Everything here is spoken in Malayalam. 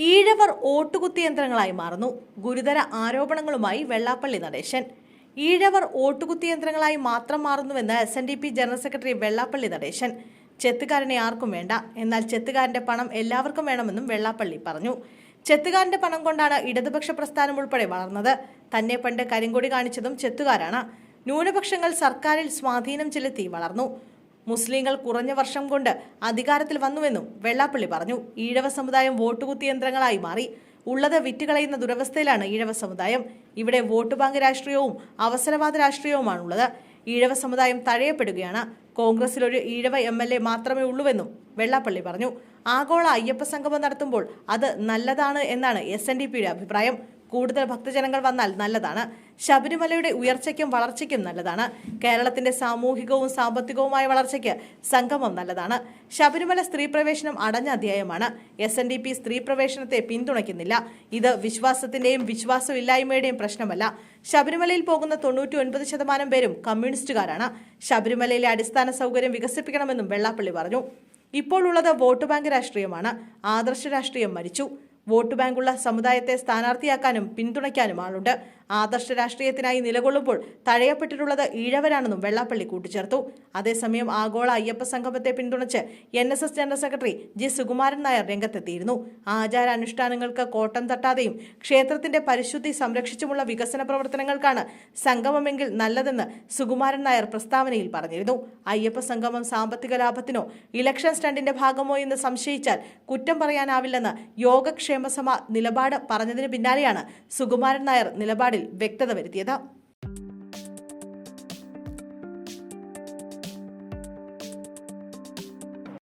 ഈഴവർ ഓട്ടുകുത്തി യന്ത്രങ്ങളായി മാറുന്നു. ഗുരുതര ആരോപണങ്ങളുമായി വെള്ളാപ്പള്ളി നടേശൻ. ഈഴവർ ഓട്ടുകുത്തി യന്ത്രങ്ങളായി മാത്രം മാറുന്നുവെന്ന് S N D P general secretary Vellappally Natesan. ചെത്തുകാരനെ ആർക്കും വേണ്ട. എന്നാൽ ചെത്തുകാരന്റെ പണം എല്ലാവർക്കും വേണമെന്നും വെള്ളാപ്പള്ളി പറഞ്ഞു. ചെത്തുകാരന്റെ പണം കൊണ്ടാണ് ഇടതുപക്ഷ പ്രസ്ഥാനം ഉൾപ്പെടെ വളർന്നത്. തന്നെ പണ്ട് കരിങ്കൊടി കാണിച്ചതും ചെത്തുകാരാണ്. ന്യൂനപക്ഷങ്ങൾ സർക്കാരിൽ സ്വാധീനം ചെലുത്തി വളർന്നു. മുസ്ലിങ്ങൾ കുറഞ്ഞ വർഷം കൊണ്ട് അധികാരത്തിൽ വന്നുവെന്നും വെള്ളാപ്പള്ളി പറഞ്ഞു. ഈഴവ സമുദായം വോട്ടുകുത്തി യന്ത്രങ്ങളായി മാറി. ഉള്ളത് വിറ്റുകളയുന്ന ദുരവസ്ഥയിലാണ് ഈഴവ സമുദായം. ഇവിടെ വോട്ട് ബാങ്ക് രാഷ്ട്രീയവും അവസരവാദ രാഷ്ട്രീയവുമാണുള്ളത്. ഈഴവ സമുദായം തഴയപ്പെടുകയാണ്. കോൺഗ്രസിൽ ഒരു ഈഴവ എം എൽ എ മാത്രമേ ഉള്ളൂവെന്നും വെള്ളാപ്പള്ളി പറഞ്ഞു. ആഗോള അയ്യപ്പ സംഗമം നടത്തുമ്പോൾ അത് നല്ലതാണ് എന്നാണ് എസ് അഭിപ്രായം. കൂടുതൽ ഭക്തജനങ്ങൾ വന്നാൽ നല്ലതാണ്. ശബരിമലയുടെ ഉയർച്ചയ്ക്കും വളർച്ചയ്ക്കും നല്ലതാണ്. കേരളത്തിന്റെ സാമൂഹികവും സാമ്പത്തികവുമായ വളർച്ചയ്ക്ക് സംഗമം നല്ലതാണ്. ശബരിമല സ്ത്രീ പ്രവേശനം അടഞ്ഞ അധ്യായമാണ്. എസ് എൻ ഡി പി സ്ത്രീ പ്രവേശനത്തെ പിന്തുണയ്ക്കുന്നില്ല. ഇത് വിശ്വാസത്തിന്റെയും വിശ്വാസമില്ലായ്മയുടെയും പ്രശ്നമല്ല. ശബരിമലയിൽ പോകുന്ന തൊണ്ണൂറ്റി ഒൻപത് ശതമാനം പേരും കമ്മ്യൂണിസ്റ്റുകാരാണ്. ശബരിമലയിലെ അടിസ്ഥാന സൗകര്യം വികസിപ്പിക്കണമെന്നും വെള്ളാപ്പള്ളി പറഞ്ഞു. ഇപ്പോഴുള്ളത് വോട്ട് ബാങ്ക് രാഷ്ട്രീയമാണ്. ആദർശ രാഷ്ട്രീയം മരിച്ചു. വോട്ട് ബാങ്കുള്ള സമുദായത്തെ സ്ഥാനാർത്ഥിയാക്കാനും പിന്തുണയ്ക്കാനും ആളുണ്ട് ആദർശ രാഷ്ട്രീയത്തിനായി നിലകൊള്ളുമ്പോൾ തഴയപ്പെട്ടിട്ടുള്ളത് ഈഴവരാണെന്നും വെള്ളാപ്പള്ളി കൂട്ടിച്ചേർത്തു. അതേസമയം ആഗോള അയ്യപ്പ സംഗമത്തെ പിന്തുണച്ച് N S S general secretary G Sukumaran Nair രംഗത്തെത്തിയിരുന്നു. ആചാരാനുഷ്ഠാനങ്ങൾക്ക് കോട്ടം തട്ടാതെയും ക്ഷേത്രത്തിന്റെ പരിശുദ്ധി സംരക്ഷിച്ചുമുള്ള വികസന പ്രവർത്തനങ്ങൾക്കാണ് സംഗമമെങ്കിൽ നല്ലതെന്ന് സുകുമാരൻ നായർ പ്രസ്താവനയിൽ പറഞ്ഞിരുന്നു. അയ്യപ്പ സംഗമം സാമ്പത്തിക ലാഭത്തിനോ ഇലക്ഷൻ സ്റ്റണ്ടിന്റെ ഭാഗമോ എന്ന് സംശയിച്ചാൽ കുറ്റം പറയാനാവില്ലെന്ന് യോഗക്ഷേമസഭ നിലപാട് പറഞ്ഞതിന് പിന്നാലെയാണ് സുകുമാരൻ നായർ വ്യക്തത വരുത്തിയത്.